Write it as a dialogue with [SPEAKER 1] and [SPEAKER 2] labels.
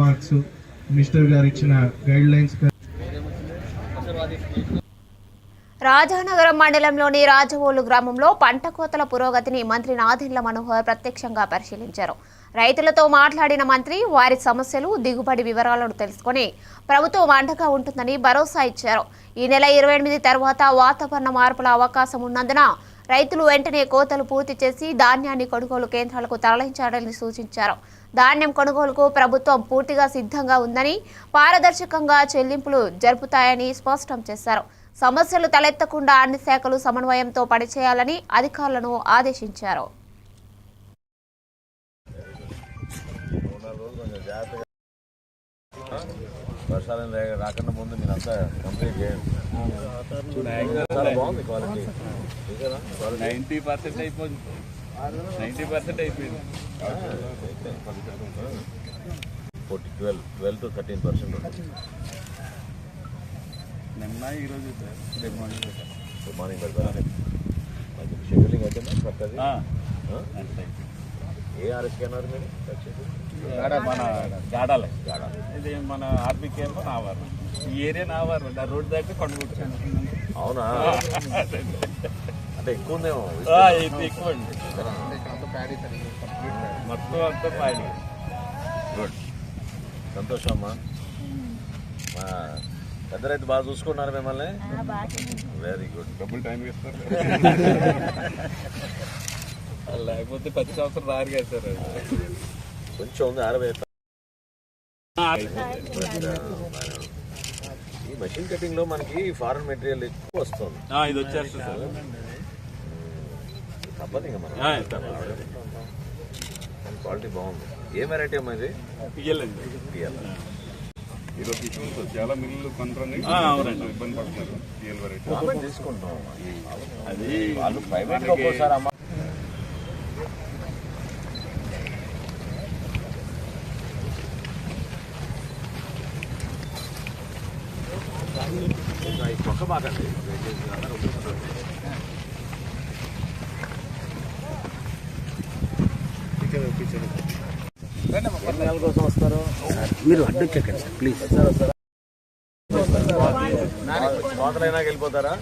[SPEAKER 1] Marks minister గారు ఇచ్చిన guide lines
[SPEAKER 2] Rajanagaram మండలంలోని రాజవోలు గ్రామంలో పంట కోతల పురోగతిని మంత్రి నాదెండ్ల మనోహర్ ప్రత్యక్షంగా పరిశీలించారు. రైతులతో మాట్లాడిన మంత్రి వారి సమస్యలు దిగుబడి వివరాలను తెలుసుకొని ప్రభుత్వం అండగా ఉంటుందని భరోసా ఇచ్చారు. ఈ నెల ఇరవై ఎనిమిది తర్వాత వాతావరణ మార్పుల అవకాశం ఉన్నందున రైతులు వెంటనే కోతలు పూర్తి చేసి ధాన్యాన్ని కొనుగోలు కేంద్రాలకు తరలించాలని సూచించారు. ధాన్యం కొనుగోలుకు ప్రభుత్వం పూర్తిగా సిద్ధంగా ఉందని పారదర్శకంగా చెల్లింపులు జరుపుతాయని స్పష్టం చేశారు. సమస్యలు తలెత్తకుండా అన్ని శాఖలు సమన్వయంతో పనిచేయాలని అధికారులను ఆదేశించారు.
[SPEAKER 3] వర్షాలు రా- రాకన్నా ముందు మీరంతా కంప్లీట్ చేయండి. చాలా బాగుంది క్వాలిటీ
[SPEAKER 4] నైంటీ పర్సెంట్ అయిపోయింది. నైంటీ పర్సెంట్ అయిపోయింది.
[SPEAKER 3] Forty twelve twelve to thirteen percent ఉంటుంది.
[SPEAKER 4] నిన్న ఈరోజు రేపు మార్నింగ్
[SPEAKER 3] మార్నింగ్ పెడతారా? షెడ్యూలింగ్ అయితే
[SPEAKER 4] అంతే.
[SPEAKER 3] ఏ ఆర్ఎస్కి అన్నారు మీరు
[SPEAKER 4] మన గాడాలే ఇది మన ఆర్బీకే ఏమో నావారు. ఈ ఏరియా నావారు ఆ రోడ్ దగ్గర కొండగొట్టాను
[SPEAKER 3] అవునా? అంటే ఎక్కువ
[SPEAKER 4] ఇది ఎక్కువ అండి మొత్తం అంతా పాడి
[SPEAKER 3] గుడ్. సంతోషం అమ్మా మా పెద్ద రైతు బాగా చూసుకున్నారు మిమ్మల్ని. వెరీ గుడ్
[SPEAKER 4] డబ్బులు టైం ఇస్తారు. లేకపోతే పది సంవత్సరం రారు కదా సార్.
[SPEAKER 3] కొంచెం అరవై ఈ మషిన్ కటింగ్లో మనకి ఫారెన్ మెటీరియల్ ఎక్కువ వస్తుంది.
[SPEAKER 4] ఆ, ఇది వచ్చేస్తుంది సార్.
[SPEAKER 3] తప్పదు ఇంకా మనం. క్వాలిటీ బాగుంది. ఏ వెరైటీ అమ్మా ఇది?
[SPEAKER 4] ఇయ్యలేండి
[SPEAKER 3] రియల్
[SPEAKER 5] ఈరోజు ఇష్యూస్ చాలా మిల్లులు కొంటారని. ఇబ్బంది పడుతున్నారు. వెరైటీ
[SPEAKER 3] తీసుకుంటాం
[SPEAKER 4] అది
[SPEAKER 3] వాళ్ళు ప్రైవేట్ ఒక్కోసారి పక్క బాగండి కోసం వస్తారు
[SPEAKER 6] మీరు సార్ ప్లీజ్
[SPEAKER 3] వస్తారా కోతలైనా వెళ్ళిపోతారా